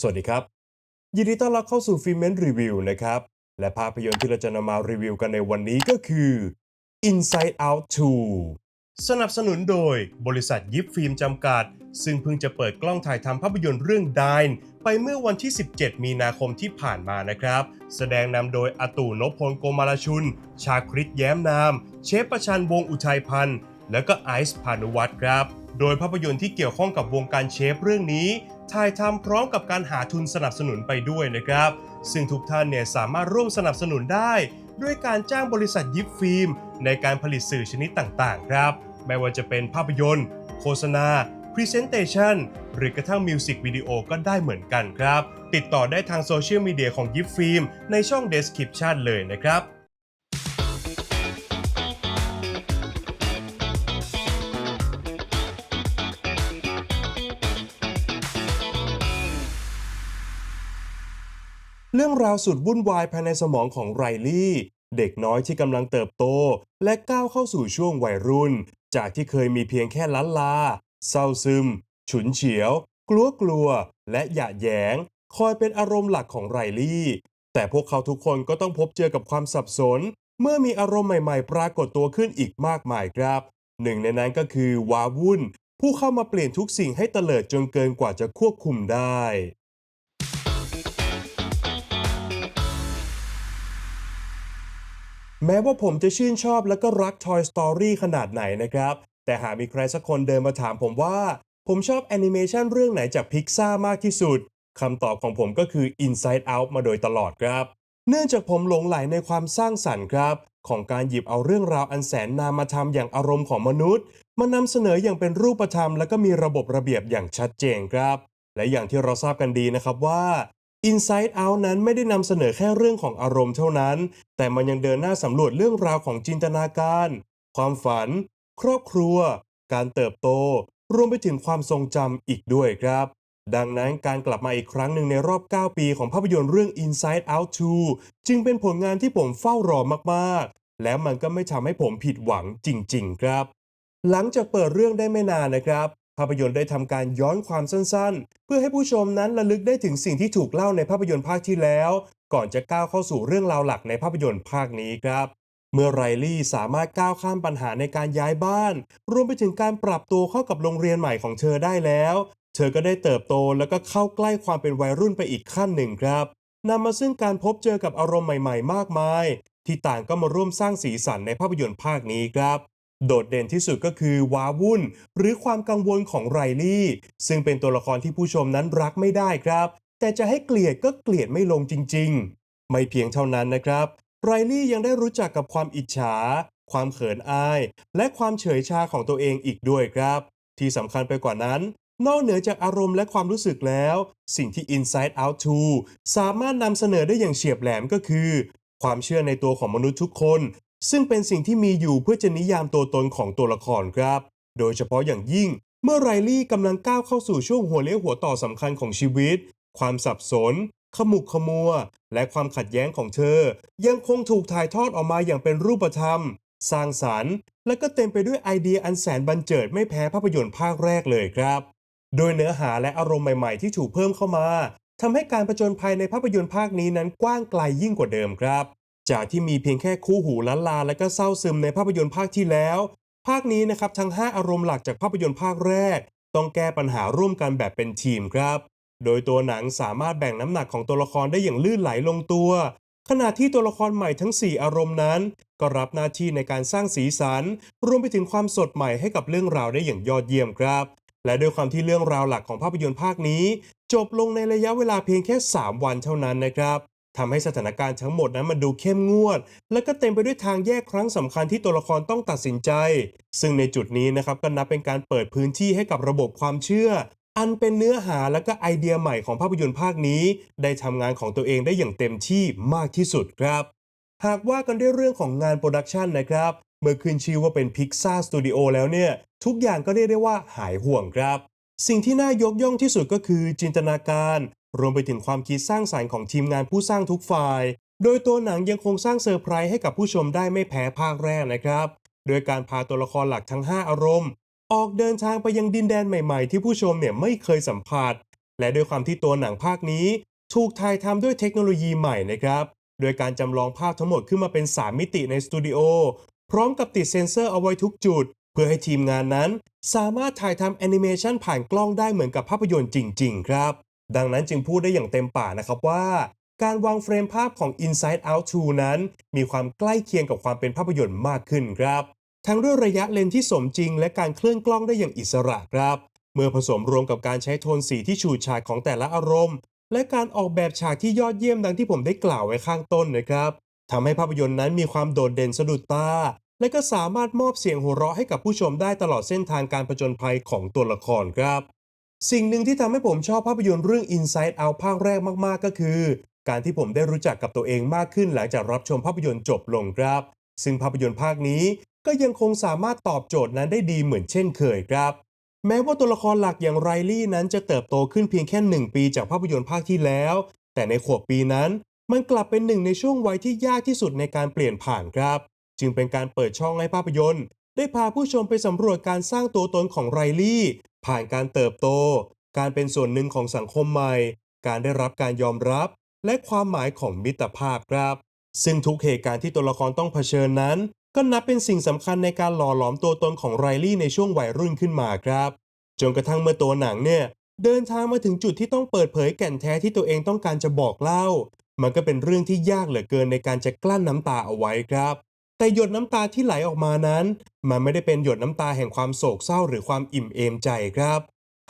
สวัสดีครับ ยินดีต้อนรับเข้าสู่ฟิเมนรีวิวนะครับ และภาพยนตร์ที่เราจะนำมารีวิวกันในวันนี้ก็คือ Inside Out 2 สนับสนุนโดยบริษัทยิปฟิล์มจำกัด ซึ่งเพิ่งจะเปิดกล้องถ่ายทำภาพยนตร์เรื่อง Dine ไปเมื่อวันที่ 17 มีนาคมที่ผ่านมานะครับ แสดงนำโดยอาตู่นพพลโกมาลชุน ชาคริตแย้มนาม เชฟประชันวงอุทัยพันธ์แล้วก็ไอซ์พานุวัตรครับ โดยภาพยนตร์ที่เกี่ยวข้องกับวงการเชฟเรื่องนี้ ถ่ายทำพร้อมกับการหาทุนสนับสนุนไปด้วยนะครับ ซึ่งทุกท่านเนี่ยสามารถร่วมสนับสนุนได้ ด้วยการจ้างบริษัทยิปฟิล์ม ในการผลิตสื่อชนิดต่างๆ ครับ ไม่ว่าจะเป็นภาพยนตร์ โฆษณา Presentation หรือกระทั่งมิวสิกวิดีโอก็ได้เหมือนกันครับ ติดต่อได้ทางโซเชียลมีเดียของยิปฟิล์มในช่อง Description เลยนะครับ เรื่องราวสุดวุ่นวายภายในสมองของไรลี่ เด็กน้อยที่กำลังเติบโต และก้าวเข้าสู่ช่วงวัยรุ่น จากที่เคยมีเพียงแค่ล้านลา เศร้าซึม ฉุนเฉียว กลัวกลัว และหยาดแยง คอยเป็นอารมณ์หลักของไรลี่ แต่พวกเขาทุกคนก็ต้องพบเจอกับความสับสน เมื่อมีอารมณ์ใหม่ๆ ปรากฏตัวขึ้นอีกมากมายครับ หนึ่งในนั้นก็คือวาวุ่น ผู้เข้ามาเปลี่ยนทุกสิ่งให้เตลิดจนเกินกว่าจะควบคุมได้ แม้ว่าผมจะชื่นชอบและก็รัก Toy Story ขนาดไหนนะครับ แต่หากมีใครสักคนเดินมาถามผมว่า ผมชอบแอนิเมชันเรื่องไหนจากพิกซ่ามากที่สุดคำตอบของผมก็คือ Inside Out มาโดยตลอดครับ เนื่องจากผมหลงไหลในความสร้างสรรค์ครับ ของการหยิบเอาเรื่องราวอันแสนนามธรรมอย่างอารมณ์ของมนุษย์ มานำเสนออย่างเป็นรูปธรรม และก็มีระบบระเบียบอย่างชัดเจนครับ และอย่างที่เราทราบกันดีนะครับว่า Inside Out นั้นไม่ได้นำเสนอแค่เรื่องของอารมณ์เท่านั้น แต่มันยังเดินหน้าสำรวจเรื่องราวของจินตนาการ ความฝัน ครอบครัว การเติบโต รวมไปถึงความทรงจำอีกด้วยครับ ดังนั้นการกลับมาอีกครั้งหนึ่งในรอบ 9 ปีของภาพยนตร์เรื่อง Inside Out 2 จึงเป็นผลงานที่ผมเฝ้ารอมากๆ และมันก็ไม่ทำให้ผมผิดหวังจริง ๆ ครับ หลังจากเปิดเรื่องได้ไม่นานนะครับ ภาพยนตร์ได้ทำการย้อนความสั้นๆ เพื่อให้ผู้ชมนั้นระลึกได้ถึงสิ่งที่ถูกเล่าในภาพยนตร์ภาคที่แล้ว ก่อนจะก้าวเข้าสู่เรื่องราวหลักในภาพยนตร์ภาคนี้ครับ เมื่อไรลี่สามารถก้าวข้ามปัญหาในการย้ายบ้าน รวมไปถึงการปรับตัวเข้ากับโรงเรียนใหม่ของเธอได้แล้ว เธอก็ได้เติบโตแล้วก็เข้าใกล้ความเป็นวัยรุ่นไปอีกขั้นหนึ่งครับนำมาซึ่งการพบเจอกับอารมณ์ใหม่ ๆ มากมาย ที่ต่างก็มาร่วมสร้างสีสันในภาพยนตร์ภาคนี้ครับ โดดเด่นที่สุดก็คือว้าวุ่น หรือความกังวลของไรลี่ ซึ่งเป็นตัวละครที่ผู้ชมนั้นรักไม่ได้ครับ แต่จะให้เกลียดก็เกลียดไม่ลงจริง ๆ ไม่เพียงเท่านั้นนะครับ ไรลี่ยังได้รู้จักกับความอิจฉา ความเขินอาย และความเฉยชาของตัวเองอีกด้วยครับ ที่สำคัญไปกว่านั้น นอกเหนือจากอารมณ์และความรู้สึกแล้ว สิ่งที่ Inside Out 2 สามารถนำเสนอได้อย่างเฉียบแหลมก็คือความเชื่อในตัวของมนุษย์ทุกคน ซึ่งเป็นสิ่งที่มีอยู่เพื่อจะนิยามตัวตนของตัวละครครับ โดยเฉพาะอย่างยิ่ง เมื่อไรลี่กำลังก้าวเข้าสู่ช่วงหัวเลี้ยวหัวต่อสำคัญของชีวิต ความสับสน ขมุกขมัว และความขัดแย้งของเธอ ยังคงถูกถ่ายทอดออกมาอย่างเป็นรูปธรรม สร้างสรรค์ และก็เต็มไปด้วยไอเดียอันแสนบันเจิดไม่แพ้ภาพยนตร์ภาคแรกเลยครับ โดยเนื้อหาและอารมณ์ใหม่ๆ ที่ถูกเพิ่มเข้ามาทำให้การประจนภัยในภาพยนตร์ภาคนี้นั้นกว้างไกลยิ่งกว่าเดิมครับ จากที่มีเพียงแค่คู่หูล้านลาและก็เศร้าซึมในภาพยนตร์ภาคที่แล้ว ภาคนี้นะครับทั้ง 5 อารมณ์หลักจากภาพยนตร์ภาคแรก ต้องแก้ปัญหาร่วมกันแบบเป็นทีมครับ โดยตัวหนังสามารถแบ่งน้ำหนักของตัวละครได้อย่างลื่นไหลลงตัว ขณะที่ตัวละครใหม่ทั้ง 4 อารมณ์นั้น ก็รับหน้าที่ในการสร้างสีสัน รวมไปถึงความสดใหม่ให้กับเรื่องราวได้อย่างยอดเยี่ยมครับ และด้วยความที่เรื่องราวหลักของภาพยนตร์ภาคนี้ จบลงในระยะเวลาเพียงแค่ 3 วันเท่านั้นนะครับ ทำให้สถานการณ์ทั้งหมดนั้นมันดูเข้มงวด และก็เต็มไปด้วยทางแยกครั้งสำคัญที่ตัวละครต้องตัดสินใจ ซึ่งในจุดนี้นะครับก็นับเป็นการเปิดพื้นที่ให้กับระบบความเชื่อ อันเป็นเนื้อหาและก็ไอเดียใหม่ของภาพยนตร์ภาคนี้ ได้ทำงานของตัวเองได้อย่างเต็มที่มากที่สุดครับ หากว่ากันด้วยเรื่องของงานโปรดักชันนะครับเมื่อขึ้นชื่อว่าเป็น Pixar Studio แล้วเนี่ยทุกอย่างก็เรียกได้ว่าหายห่วงครับ สิ่งที่น่ายกย่องที่สุดก็คือจินตนาการ รวมไปถึงความคิดสร้างสรรค์ของทีมงานผู้สร้างทุกฝ่าย โดยตัวหนังยังคงสร้างเซอร์ไพรส์ให้กับผู้ชมได้ไม่แพ้ภาคแรกนะครับ โดยการพาตัวละครหลักทั้ง 5 อารมณ์ ออกเดินทางไปยังดินแดนใหม่ๆ ที่ผู้ชมเนี่ยไม่เคยสัมผัส และด้วยความที่ตัวหนังภาคนี้ ถูกถ่ายทำด้วยเทคโนโลยีใหม่นะครับ โดยการจำลองภาพทั้งหมดขึ้นมาเป็น 3 มิติในสตูดิโอ พร้อมกับติดเซ็นเซอร์เอาไว้ทุกจุด เพื่อให้ทีมงานนั้น สามารถถ่ายทำแอนิเมชันผ่านกล้องได้เหมือนกับภาพยนตร์จริง ๆ ครับ ดังนั้นจึงพูดได้อย่างเต็มปากนะครับว่า การวางเฟรมภาพของ Inside Out 2 นั้น มีความใกล้เคียงกับความเป็นภาพยนตร์มากขึ้นครับ ทั้งด้วยระยะเลนที่สมจริง และการเคลื่อนกล้องได้อย่างอิสระครับ เมื่อผสมรวมกับการใช้โทนสีที่ฉูดฉาดของแต่ละอารมณ์ และการออกแบบฉากที่ยอดเยี่ยมดังที่ผมได้กล่าวไว้ข้างต้นนะครับทำให้ภาพยนตร์นั้นมีความโดดเด่นสะดุดตาและก็สามารถมอบเสียงหัวเราะให้กับผู้ชมได้ตลอดเส้นทางการผจญภัยของตัวละครครับ สิ่งหนึ่งที่ทำให้ผมชอบภาพยนตร์เรื่อง Inside Out ภาคแรกมากๆ ก็คือ การที่ผมได้รู้จักกับตัวเองมากขึ้นหลังจากรับชมภาพยนตร์จบลงครับ ซึ่งภาพยนตร์ภาคนี้ก็ยังคงสามารถตอบโจทย์นั้นได้ดีเหมือนเช่นเคยครับ แม้ว่าตัวละครหลักอย่างไรลี่นั้นจะเติบโตขึ้นเพียงแค่หนึ่งปีจากภาพยนตร์ภาคที่แล้ว แต่ในขวบปีนั้นมันกลับเป็นหนึ่งในช่วงวัยที่ยากที่สุดในการเปลี่ยนผ่านครับ จึงเป็นการเปิดช่องให้ภาพยนตร์ ได้พาผู้ชมไปสำรวจการสร้างตัวตนของไรลี่ ผ่านการเติบโต การเป็นส่วนหนึ่งของสังคมใหม่ การได้รับการยอมรับ และความหมายของมิตรภาพครับ ซึ่งทุกเหตุการณ์ที่ตัวละครต้องเผชิญนั้น ก็นับเป็นสิ่งสำคัญในการหล่อหลอมตัวตนของไรลี่ในช่วงวัยรุ่นขึ้นมาครับ จนกระทั่งเมื่อตัวหนังเนี่ยเดินทางมาถึงจุดที่ต้องเปิดเผยแก่นแท้ที่ตัวเองต้องการจะบอกเล่า มันก็เป็นเรื่องที่ยากเหลือเกินในการจะกลั้นน้ำตาเอาไว้ครับ แต่หยดน้ำตาที่ไหลออกมานั้น มันไม่ได้เป็นหยดน้ำตาแห่งความโศกเศร้าหรือความอิ่มเอมใจครับ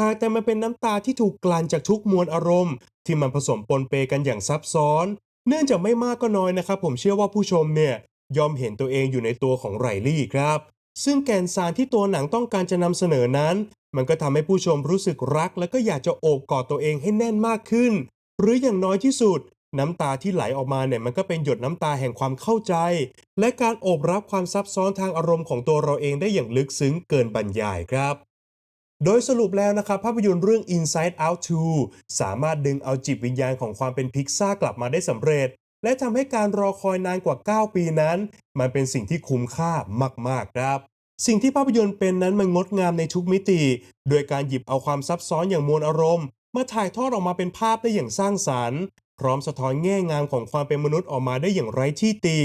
หากแต่มันเป็นน้ำตาที่ถูกกลั่นจากทุกมวลอารมณ์ ที่มันผสมปนเปกันอย่างซับซ้อน เนื่องจากไม่มากก็น้อยนะครับ ผมเชื่อว่าผู้ชมเนี่ยยอมเห็นตัวเองอยู่ในตัวของไรลี่ครับ ซึ่งแกนสารที่ตัวหนังต้องการจะนำเสนอนั้น มันก็ทำให้ผู้ชมรู้สึกรัก และก็อยากจะโอบกอดตัวเองให้แน่นมากขึ้น หรืออย่างน้อยที่สุด น้ำตาที่ไหลออกมาเนี่ยมันก็เป็นหยดน้ำตาแห่งความเข้าใจ และการโอบรับความซับซ้อนทางอารมณ์ของตัวเราเองได้อย่างลึกซึ้งเกินบรรยายครับ โดยสรุปแล้วนะครับภาพยนตร์เรื่อง Inside Out 2 สามารถดึงเอาจิตวิญญาณของความเป็นพิกซ่ากลับมาได้สำเร็จ และทำให้การรอคอยนานกว่า 9 ปีนั้น มันเป็นสิ่งที่คุ้มค่ามากๆครับสิ่งที่ภาพยนตร์เป็นนั้นมันงดงามในทุกมิติ โดยการหยิบเอาความซับซ้อนอย่างมวลอารมณ์ มาถ่ายทอดออกมาเป็นภาพได้อย่างสร้างสรรค์ พร้อมสะท้อนแง่งามของความเป็นมนุษย์ออกมาได้อย่างไร้ที่ติ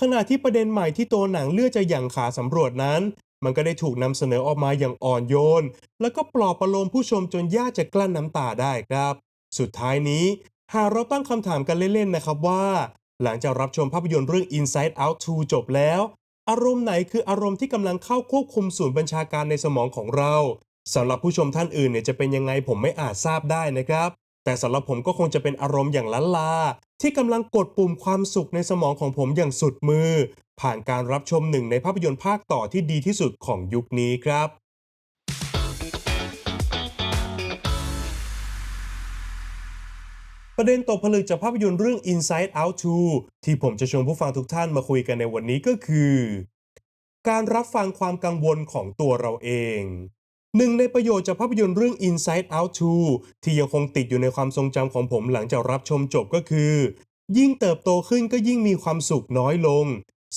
ขณะที่ประเด็นใหม่ที่ตัวหนังเลือกจะหยั่งขาสำรวจนั้น มันก็ได้ถูกนำเสนอออกมาอย่างอ่อนโยน แล้วก็ปลอบประโลมผู้ชมจนยากจะกลั้นน้ำตาได้ครับ สุดท้ายนี้หากเราตั้งคำถามกันเล่นๆนะครับว่า หลังจากรับชมภาพยนตร์เรื่อง Inside Out 2 จบแล้ว อารมณ์ไหนคืออารมณ์ที่กำลังเข้าควบคุมศูนย์บัญชาการในสมองของเราสำหรับผู้ชมท่านอื่นเนี่ยจะเป็นยังไงผมไม่อาจทราบได้นะครับ แต่สำหรับผมก็คงจะเป็นอารมณ์อย่างล้านลา ที่กำลังกดปุ่มความสุขในสมองของผมอย่างสุดมือ ผ่านการรับชมหนึ่งในภาพยนตร์ภาคต่อที่ดีที่สุดของยุคนี้ครับประเด็นตกผลึกจากภาพยนตร์เรื่อง Inside Out 2 ที่ผมจะชวนผู้ฟังทุกท่านมาคุยกันในวันนี้ก็คือ การรับฟังความกังวลของตัวเราเอง หนึ่งในประโยชน์จากภาพยนตร์เรื่อง Inside Out 2 ที่ยังคงติดอยู่ในความทรงจำของผมหลังจากรับชมจบก็คือ ยิ่งเติบโตขึ้นก็ยิ่งมีความสุขน้อยลง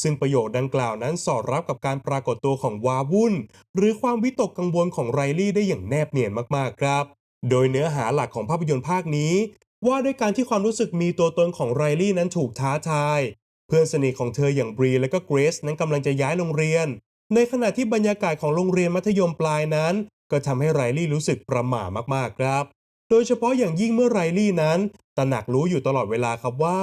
ซึ่งประโยคดังกล่าวนั้นสอดรับกับการปรากฏตัวของวาวุ่น หรือความวิตกกังวลของไรลี่ได้อย่างแนบเนียนมากๆครับ โดยเนื้อหาหลักของภาพยนตร์ภาคนี้ ว่าด้วยการที่ความรู้สึกมีตัวตนของไรลี่นั้นถูกท้าทาย เพื่อนสนิทของเธออย่างบรีและก็เกรซนั้นกำลังจะย้ายโรงเรียน ในขณะที่บรรยากาศของโรงเรียนมัธยมปลายนั้น ก็ทำให้ไรลี่รู้สึกประหม่ามากๆครับ โดยเฉพาะอย่างยิ่งเมื่อไรลี่นั้น ตระหนักรู้อยู่ตลอดเวลาครับว่า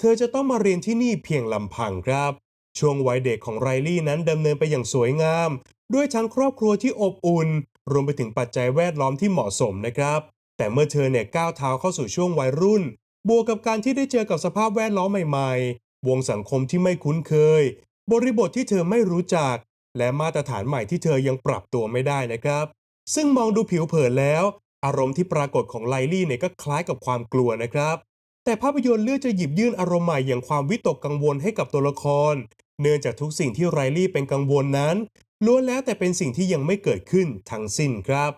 เธอจะต้องมาเรียนที่นี่เพียงลำพังครับ ช่วงวัยเด็กของไรลี่นั้นดำเนินไปอย่างสวยงาม ด้วยทั้งครอบครัวที่อบอุ่น รวมไปถึงปัจจัยแวดล้อมที่เหมาะสมนะครับ แต่เมื่อเธอเนี่ยก้าวเท้าเข้าสู่ช่วงวัยรุ่น บวกกับการที่ได้เจอกับสภาพแวดล้อมใหม่ ๆ วงสังคมที่ไม่คุ้นเคย บริบทที่เธอไม่รู้จัก และมาตรฐานใหม่ที่เธอยังปรับตัวไม่ได้นะครับ ซึ่งมองดูผิวเผินแล้ว อารมณ์ที่ปรากฏของไลลี่เนี่ยก็คล้ายกับความกลัวนะครับ แต่ภาพยนตร์เลือกจะหยิบยื่นอารมณ์ใหม่อย่างความวิตกกังวลให้กับตัวละคร เนื่องจากทุกสิ่งที่ไรลี่เป็นกังวลนั้นล้วนแล้วแต่เป็นสิ่งที่ยังไม่เกิดขึ้นทั้งสิ้นครับ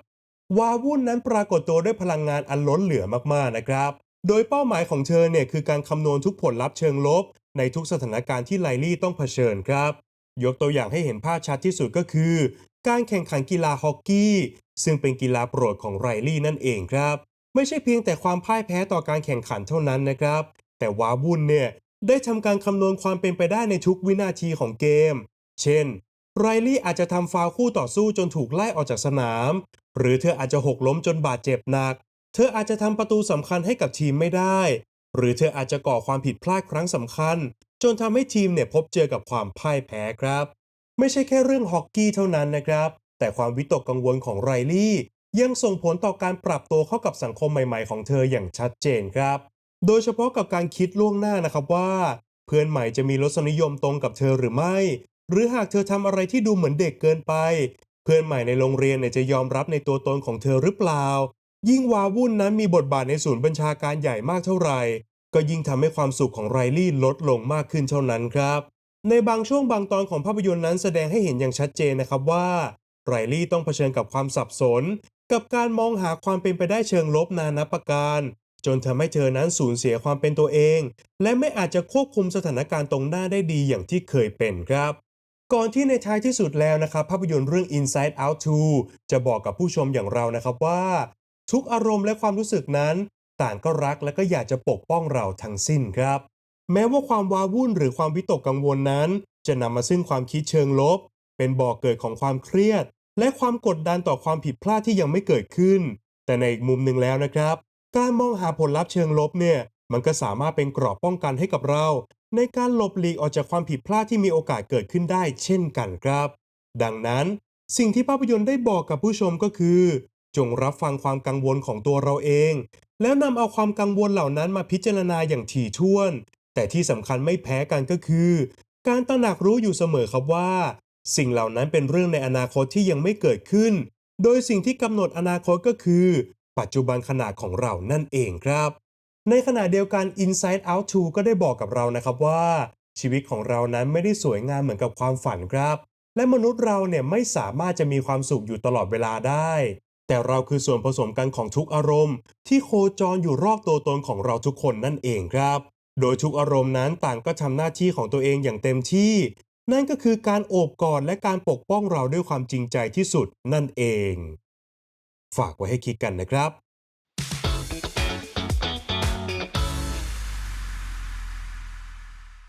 วาวุ่นนั้นปรากฏตัวด้วยพลังงานอันล้นเหลือมากๆนะครับ โดยเป้าหมายของเธอเนี่ยคือการคำนวณทุกผลลัพธ์เชิงลบ ในทุกสถานการณ์ที่ไลลี่ต้องเผชิญครับ ยกตัวอย่างให้เห็นภาพชัดที่สุดก็คือ การแข่งขันกีฬาฮอกกี้ ซึ่งเป็นกีฬาโปรดของไรลี่นั่นเองครับ ไม่ใช่เพียงแต่ความพ่ายแพ้ต่อการแข่งขันเท่านั้นนะครับ แต่วาวุ่นเนี่ยได้ทำการคำนวณความเป็นไปได้ในทุกวินาทีของเกม เช่น ไรลี่อาจจะทำฟาวคู่ต่อสู้จนถูกไล่ออกจากสนาม หรือเธออาจจะหกล้มจนบาดเจ็บหนัก เธออาจจะทำประตูสำคัญให้กับทีมไม่ได้ หรือเธออาจจะก่อความผิดพลาดครั้งสำคัญ นทำให้ทีมเนี่ยพบเจอกับความพ่ายแพ้ครับ ไม่ใช่แค่เรื่องฮอกกี้เท่านั้นนะครับ แต่ความวิตกกังวลของไรลี่ ยังส่งผลต่อการปรับตัวเข้ากับสังคมใหม่ๆ ของเธออย่างชัดเจนครับ โดยเฉพาะกับการคิดล่วงหน้านะครับว่า เพื่อนใหม่จะมีรสนิยมตรงกับเธอหรือไม่ หรือหากเธอทำอะไรที่ดูเหมือนเด็กเกินไป เพื่อนใหม่ในโรงเรียนเนี่ยจะยอมรับในตัวตนของเธอหรือเปล่า ยิ่งวาวุ่นนั้นมีบทบาทในศูนย์บัญชาการใหญ่มากเท่าไหร่ ก็ยิ่งทำให้ความสุขของไรลี่ลดลงมากขึ้นเท่านั้นครับ ในบางช่วงบางตอนของภาพยนตร์นั้นแสดงให้เห็นอย่างชัดเจนนะครับว่าไรลี่ต้องเผชิญกับความสับสน กับการมองหาความเป็นไปได้เชิงลบนานับประการ จนทำให้เธอนั้นสูญเสียความเป็นตัวเอง และไม่อาจจะควบคุมสถานการณ์ตรงหน้าได้ดีอย่างที่เคยเป็นครับก่อนที่ในท้ายที่สุดแล้วนะครับ ภาพยนตร์เรื่อง Inside Out 2 จะบอกกับผู้ชมอย่างเรานะครับว่า ทุกอารมณ์และความรู้สึกนั้น ต่างก็รักและก็อยากจะปกป้องเราทั้งสิ้นครับ แม้ว่าความว้าวุ่นหรือความวิตกกังวลนั้น จะนำมาซึ่งความคิดเชิงลบ เป็นบ่อกเกิดของความเครียด และความกดดันต่อความผิดพลาดที่ยังไม่เกิดขึ้น แต่ในอีกมุมหนึ่งแล้วนะครับ การมองหาผลลัพธ์เชิงลบเนี่ยมันก็สามารถเป็นกรอบป้องกันให้กับเรา ในการหลบหลีกออกจากความผิดพลาดที่มีโอกาสเกิดขึ้นได้เช่นกันครับ ดังนั้นสิ่งที่ภาพยนตร์ได้บอกกับผู้ชมก็คือ จงรับฟังความกังวลของตัวเราเอง แล้วนำเอาความกังวลเหล่านั้นมาพิจารณาอย่างถี่ถ้วน แต่ที่สำคัญไม่แพ้กันก็คือ การตระหนักรู้อยู่เสมอครับว่า สิ่งเหล่านั้นเป็นเรื่องในอนาคตที่ยังไม่เกิดขึ้น โดยสิ่งที่กำหนดอนาคตก็คือ ปัจจุบันขณะของเรานั่นเองครับ ในขณะเดียวกัน Inside Out 2 ก็ได้บอกกับเรานะครับว่า ชีวิตของเรานั้นไม่ได้สวยงามเหมือนกับความฝันครับ และมนุษย์เราเนี่ยไม่สามารถจะมีความสุขอยู่ตลอดเวลาได้ แต่เราคือส่วนผสมกันของทุกอารมณ์ ที่โคจรอยู่รอบตัวตนของเราทุกคนนั่นเองครับ โดยทุกอารมณ์นั้นต่างก็ทำหน้าที่ของตัวเองอย่างเต็มที่ นั่นก็คือการโอบกอดและการปกป้องเราด้วยความจริงใจที่สุดนั่นเอง ฝากไว้ให้คิดกันนะครับ